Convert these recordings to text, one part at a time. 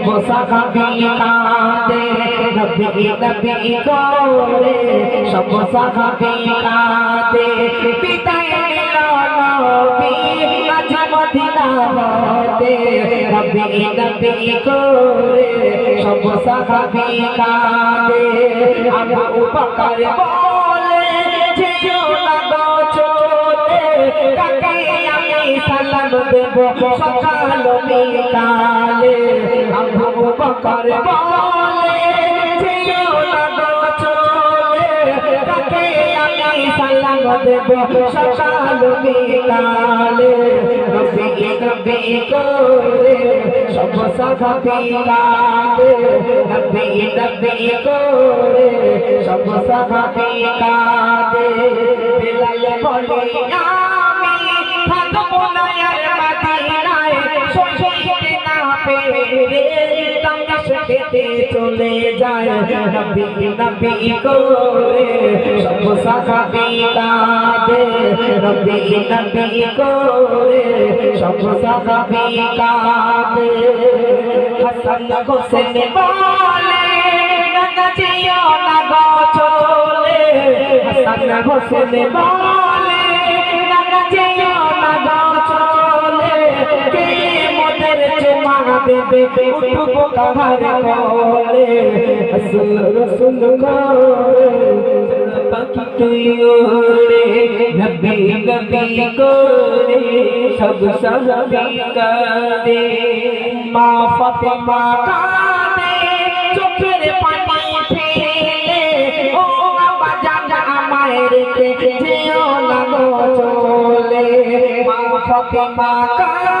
সব সাহাবি কাঁদে নবী নবী করে সব সাহাবি কাঁদে বিদায় নিল নবী আজ মদিনাতে নবী নবী করে সব সাহাবি কাঁদে আবু বকর বলে কাকে আমি সালাম দেব, সকাল বিকালে। দেব, সকাল বিকালে। নবী নবী করে, সব সাহাবী কাঁদে নবী নবী করে, সব সাহাবী কাঁদে বিলাল বলে পেরে তামাশ খেতে চলে যায় নবী নবী করে সব সাহাবী কাঁদে নবী নবী করে সব চুমা দেবে উঠবো কাহার কোলে রসুল রসুল করে পাখি তুই ওরে নবী নবী করে সব সাহাবী কাঁদে মা ফাতেমা কাঁদে চোখের পানি ফেলে ও বাবা জান আমায় রেখে যেও না গো চলে মা ফাতেমা কাঁদে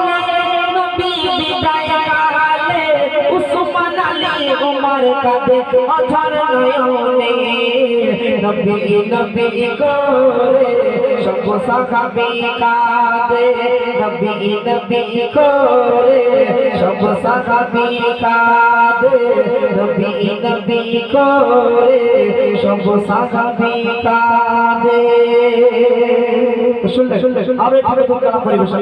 আলী উমর কাঁদে অঝর নয়নে। নবী নবী করে সব সাহাবী কাঁদে নবী নবী করে সব সাহাবী কাঁদে নবী নবী করে সব সাহাবী কাঁদে শুনলে শুনলে আরও একটু পরিবেশন